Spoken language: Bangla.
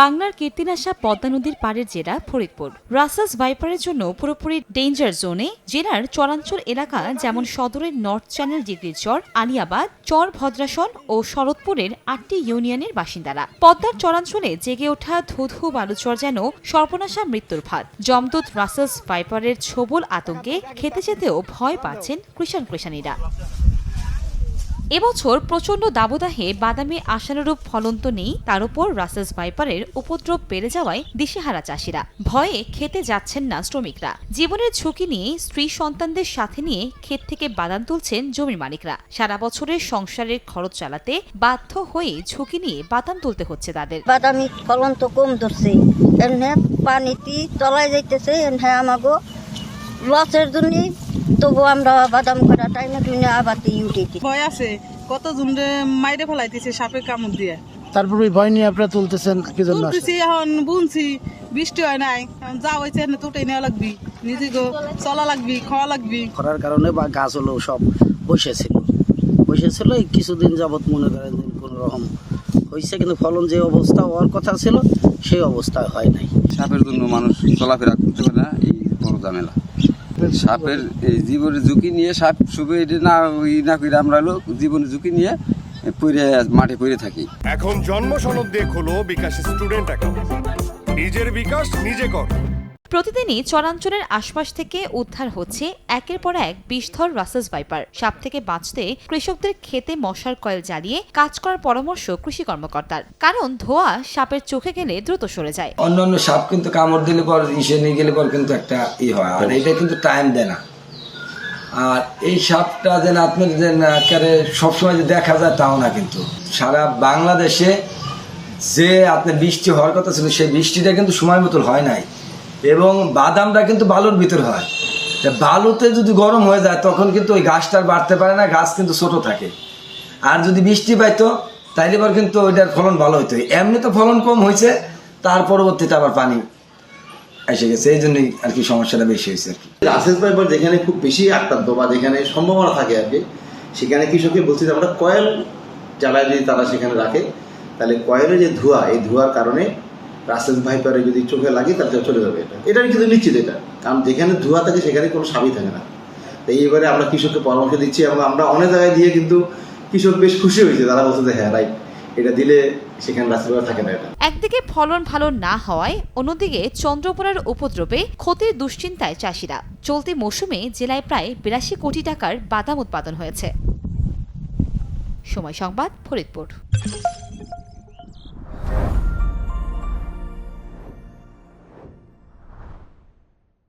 বাংলার কীর্তিনাশা পদ্মা নদীর পাড়ের জেলা ফরিদপুর। রাসাস ভাইপারের জন্য পুরোপুরি ডেঞ্জার জোনে জেলার চরাঞ্চল এলাকা যেমন সদরের নর্থ চ্যানেল ডিগ্রির চর, আলিয়াবাদ, চর ভদ্রাসন ও শরৎপুরের আটটি ইউনিয়নের বাসিন্দারা। পদ্মার চরাঞ্চলে জেগে ওঠা ধুধু বালুচর যেন সর্বনাশা মৃত্যুর ভাত জমদূত রাসাস ভাইপারের ছোবল আতঙ্কে খেতে যেতেও ভয় পাচ্ছেন কৃষাণ কৃষাণীরা। এবছর প্রচণ্ড দাবদাহে বাদামে আশানুরূপ ফলন তো নেই, তার উপর রাসেলস ভাইপারের উপদ্রব বেড়ে যাওয়ায় দিশেহারা চাষিরা। ভয়ে খেতে যাচ্ছেন না শ্রমিকরা। জীবনের ঝুঁকি নিয়ে স্ত্রী সন্তানদের সাথে নিয়ে ক্ষেত থেকে বাদাম তুলছেন জমির মালিকরা। সারা বছরের সংসারের খরচ চালাতে বাধ্য হয়ে ঝুঁকি নিয়ে বাদাম তুলতে হচ্ছে তাদের। বাদামি ফলন তো কম ধরছে। এমনি পানিতে তলায় যাইতেছে আমাগো লসের জন্য তবু আমরা বাদাম করা টাইমে টুইনে আবাতে উঠেছি। ভয় আছে? কত জুমরে মাইরে ফেলাইতেছে সাপে কামড় দিয়ে? তারপর ওই ভয় নিয়ে আপনারা তুলতেছেন কি জন্য তুলতেছি এখন বুনছি। বৃষ্টি হয় নাই। এখন যা হয়েছে নেওয়া লাগবি। নিজে গো চলা লাগবি খাওয়া লাগবি। খরার কারণে বা গাছ হলো সব বসেছিল। বসেছিল এই কিছুদিন যাবৎ মনে করেন কোনো রকম হয়েছে কিন্তু ফলন যে অবস্থা হওয়ার কথা ছিল সেই অবস্থা হয় নাই। সাপের জন্য মানুষ চলাফেরা করতে পারে না এই বড় ঝামেলা। সাপের এই জীবনের ঝুঁকি নিয়ে সাপ শুভে না ই না করে আমরা হলো জীবনের ঝুঁকি নিয়ে পড়ে মাঠে পড়ে থাকি। এখন জন্ম সনদ দিয়ে খোলো বিকাশ স্টুডেন্ট অ্যাকাউন্ট। নিজের বিকাশ নিজে কর। প্রতিদিনই চরাঞ্চলের আশপাশ থেকে উদ্ধার হচ্ছে একের পর এক বিষধর রাসাস ভাইপার। সাপ থেকে বাঁচতে কৃষকদের খেতে মশার কয়েল জ্বালিয়ে কাজ করার পরামর্শ কৃষি কর্মকর্তার। কারণ ধোয়া সাপের চোখে গেলে দ্রুত সরে যায়। অন্য অন্য সাপ কিন্তু কামড় দিলে পর, ইসে নিয়ে গেলে পর কিন্তু একটা ই হয়। আর এটা কিন্তু টাইম দেয় না। আর এই সাপটা যেন আপনার যেন সবসময় যে দেখা যায় তাও না কিন্তু। সারা বাংলাদেশে যে আপনার বৃষ্টি হওয়ার কথা ছিল, সেই বৃষ্টিটা কিন্তু সময় মতো হয় নাই। এবং বাদামটা কিন্তু বালুর ভিতর হয়। বালুতে যদি গরম হয়ে যায়, তখন কিন্তু ওই গাছটা বাড়তে পারে না, গাছ কিন্তু ছোট থাকে। আর যদি বৃষ্টি পাইতো, তাইলে এবার কিন্তু ওইটার ফলন ভালো হইতো। এমনি তো ফলন কম হয়েছে তার পরবর্তীতে আবার পানি এসে গেছে। এই জন্যই আর কি সমস্যাটা বেশি হয়েছে আর কি। রাসেস পাইপার যেখানে খুব বেশি আক্রান্ত বা যেখানে সম্ভাবনা থাকে আর কি, সেখানে কৃষককে বলছি যে, আমরা কয়েল জ্বালায় যদি তারা সেখানে রাখে, তাহলে কয়েলের যে ধোঁয়া, এই ধোঁয়ার কারণে রাসেস ভাইপারে যদি চোখে লাগে, তাহলে চলে যাবে এটা। এটা কিন্তু নিশ্চিত এটা। কারণ যেখানে ধোঁয়া থাকে, সেখানে কোনো সাবই থাকে না। তো এইবারে আমরা কৃষককে পরামর্শ দিচ্ছি এবং আমরা অনেক জায়গায় দিয়ে কিন্তু কৃষক বেশ খুশি হয়েছে। তারা বলছে হ্যাঁ রাইট এটা দিলে সেখানে ভাইপার থাকে না এটা। একদিকে ফলন ভালো না হওয়ায়, অন্যদিকে চন্দ্রপোড়ার উপদ্রবে ক্ষতির দুশ্চিন্তায় চাষিরা। চলতি মৌসুমে জেলায় প্রায় বিরাশি কোটি টাকার বাদাম উৎপাদন হয়েছে। সময় সংবাদ, ফরিদপুর।